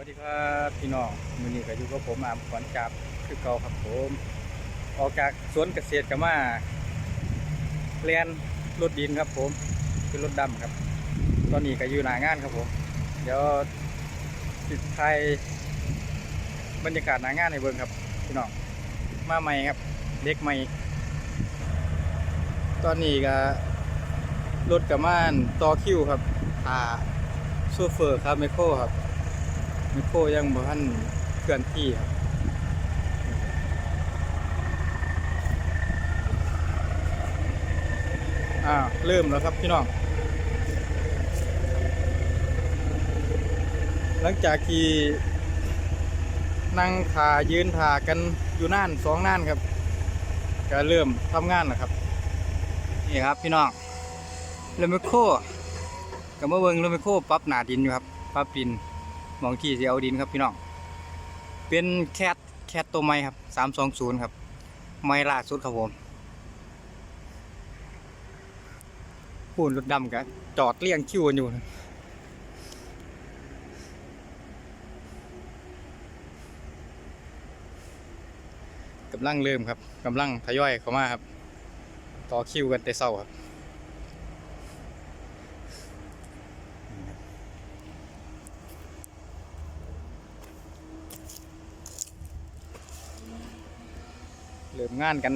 วัสดีครับพี่น้องมือนี้ก็อยู่กับผมอามขวัญจับคือเก่าครับผม ออกจากสวนเกษตรก็มาเรียนรถดินครับผมคือรถดำครับ ตอนนี้ก็อยู่หน้างานครับผม เดี๋ยวติดไทยบรรยากาศหน้างานในเบิงครับพี่น้องมาใหม่ครับเด็กใหม่ ตอนนี้ก็รถกับม่านต่อคิวครับพาโซเฟอร์ครับไมโครครับ มิโคยังบ่ทันเคลื่อนที่ครับอ่าเริ่มแล้วครับพี่น้อง หลังจากที่นั่งทายืนทากันอยู่น่านสองน่านครับ ก็เริ่มทำงานแล้วครับ นี่ครับพี่น้องเรมิโคกับเมื่อเบิงเรมิโคปรั๊บหนาดินอยู่ครับปรั๊บดิน มองที่สิเอาดินครับพี่น้อง เป็นแคทแคทตัวใหม่ครับสามสองศูนย์ครับใหม่ล่าสุดครับผมพูนรถดำกันจอดเรียงคิวกันอยู่นะกำลังเริ่มครับกำลังทยอยเข้ามาครับ ต่อคิวกันแต่เศร้าครับ เริ่มงานกัน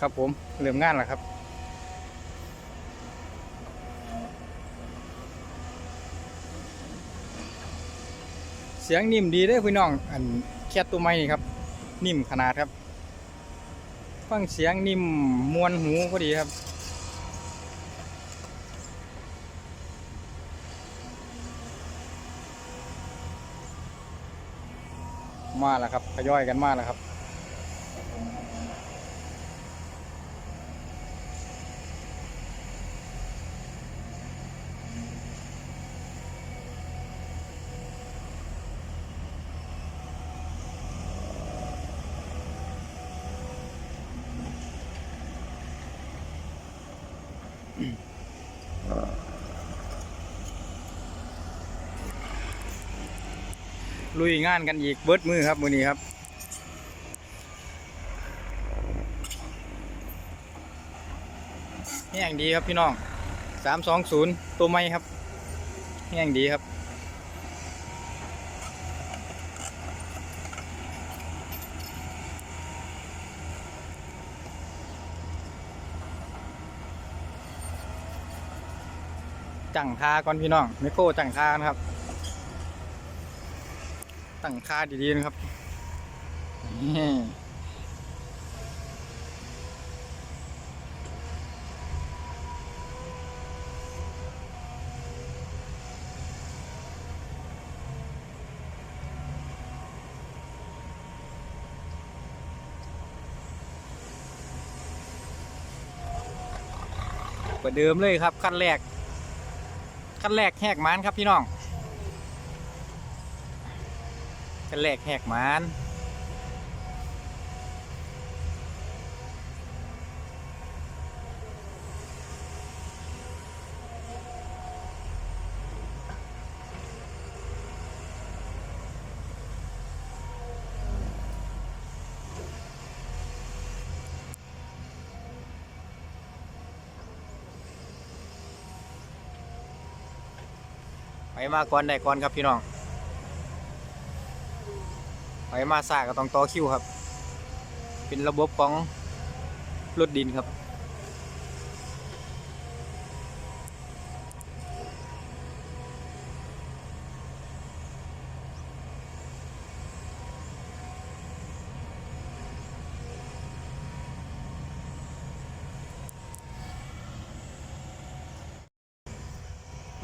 ครับผมเริ่มงานแล้วครับเสียงนิ่มดีได้อพี่น้อง อันแคทตัวไม้นี่ครับ นิ่มขนาดครับ ฟังเสียงนิ่มมวนหูพอดีครับ มาแล้วครับทยอยกันมาแล้วครับ ลุยงานกันอีกเบิดมือครับมือนี้ครับ แห้งดีครับพี่น้องสามสองศูนย์ตัวไม้ครับ แห้งดีครับจังคาก่อนพี่น้องไมโครจังคานะครับ ตั้งค่าดีๆนะครับนี่กว่าเดิมเลยครับขั้นแรกขั้นแรกแหกมันครับพี่น้อง กันแรกแหกมานไปมาก่อนได้ก่อนครับพี่น้อง ไปมาสาก็ต้องต่อคิวครับ เป็นระบบของรถดินครับ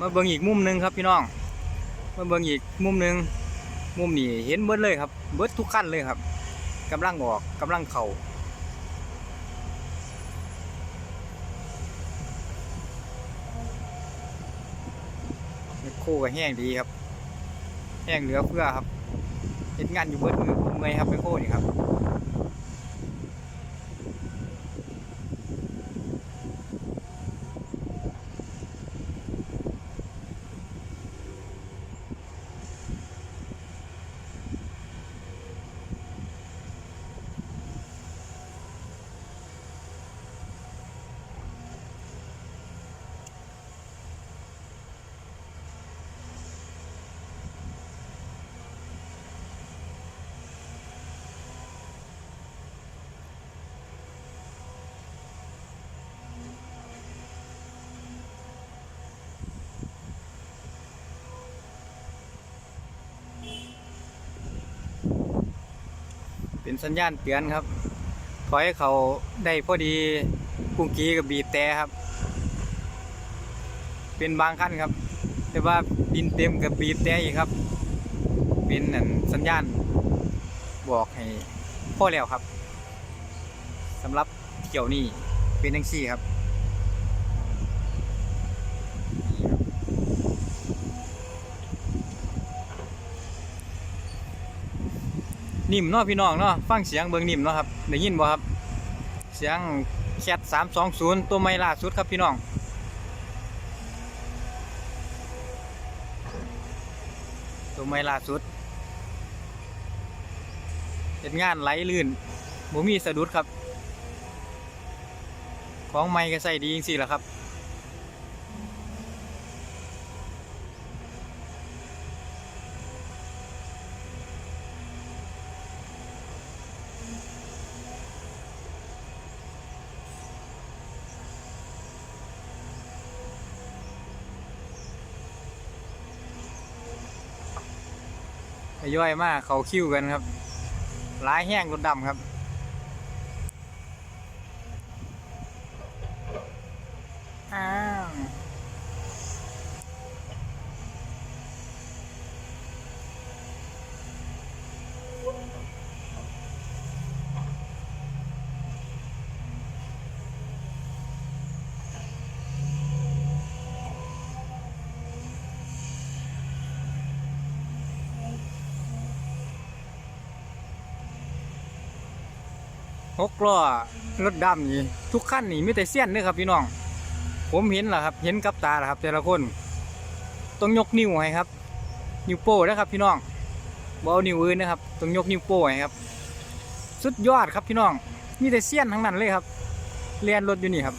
มาเบิ่งอีกมุมหนึ่งครับพี่น้อง มาเบิ่งอีกมุมหนึ่ง มุมนี้เห็นเบิดเลยครับเบิดทุกขั้นเลยครับกำลังออกกำลังเข่าคโคก็แห้งดีครับ แห้งเหลือเพื่อครับเห็นงานอยู่เบิดมือมเมื่อยครับไมโคนี่ครับ เป็นสัญญาณเตือนครับ ถอยเขาได้พอดีกุ้งกีกับบีบแต่ครับ เป็นบางขั้นครับ แต่ว่าดินเต็มกับบีบแต่อีกครับ เป็นนั่นสัญญาณบอกให้พ่อแล้วครับสำหรับเกี่ยวนี่เป็นจังสี่ครับนี่ครับ นิ่มเนาะพี่น้องเนาะฟังเสียงเบิ่งนิ่มเนาะครับได้ยินบ่ครับเสียงแคทสามสองศูนย์ตัวใหม่ล่าสุดครับพี่น้องตัวใหม่ล่าสุดเฮ็ดงานไหลลื่นบ่มีสะดุดครับ ของใหม่ก็ใส่ดีจริงๆแหละครับ ยอยมากเขาคิ้วกันครับหลายแห้งรถดำครับอ้าว หกล้อรถดำนี่ทุกขั้นนี่มีแต่เสี้ยนเด้อครับพี่น้อง ผมเห็นแหละครับ เห็นกับตาแหละครับ แต่ละคน ต้องยกนิ้วให้ครับ นิ้วโป้นะครับพี่น้องบเอานิ้วอื่นนะครับ ต้องยกนิ้วโป้ให้ครับ สุดยอดครับพี่น้อง มีแต่เสี้ยนทั้งนั้นเลยครับเรียนรถอยู่นี่ครับ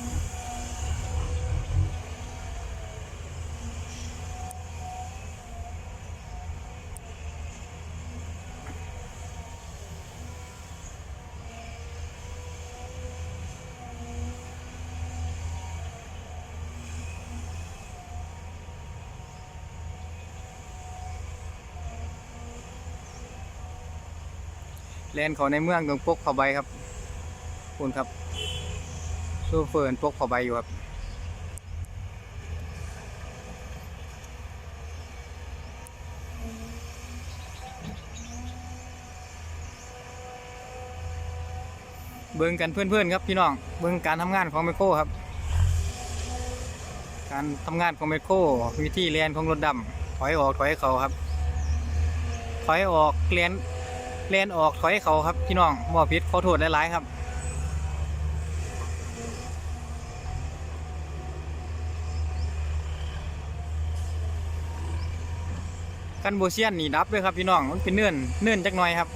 แลนเขาในเมืองต้องพกผ้าใบครับคุณครับโซเฟอร์พกผ้าใบอยู่ครับเบิ่งกันเพื่อนๆครับพี่น้องเบิ่งการทำงานของไมโครครับ การทำงานของไมโครวิธีเรียนของรถดำถอยออกถอยเขาครับ ถอยออกเรียน เลนออกถอยเขาครับพี่น้องบ่ผิดขอโทษหลายๆครับกันโบเซียนนี่ดับด้วยครับพี่น้องมันเป็นเนื่อนเนื่อนจักหน่อยครับ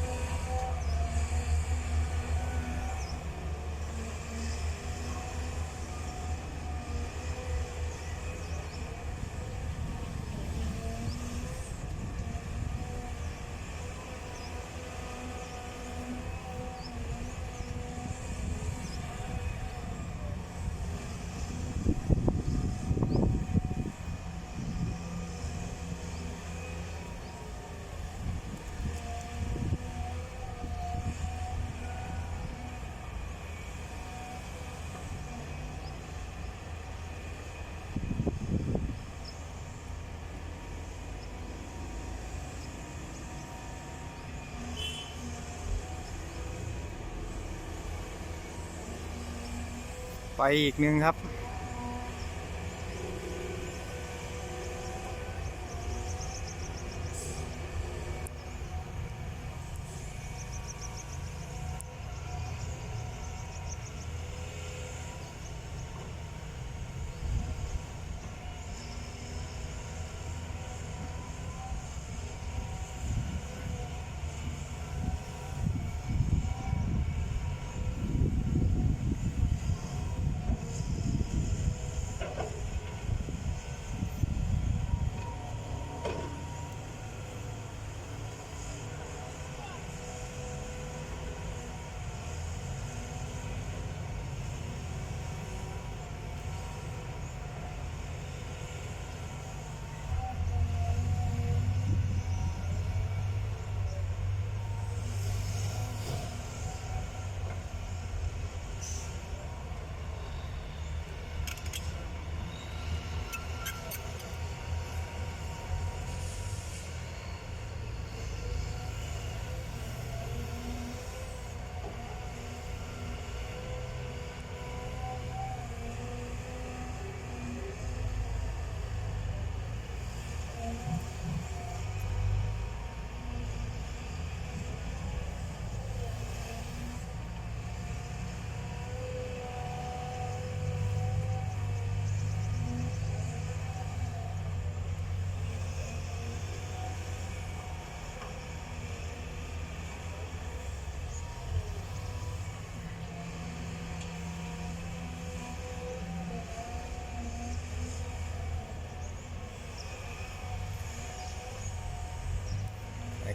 ไปอีกหนึ่งครับ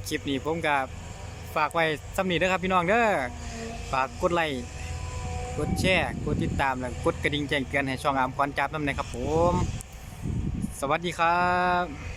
คลิปนี้ผมก็ฝากไว้สำนีเด้อครับพี่น้องเด้อฝากกดไลค์กดแชร์กดติดตามแล้วกดกระดิ่งแจ้งเตือนให้ช่องอามควันจับน้ำนะครับผม สวัสดีครับ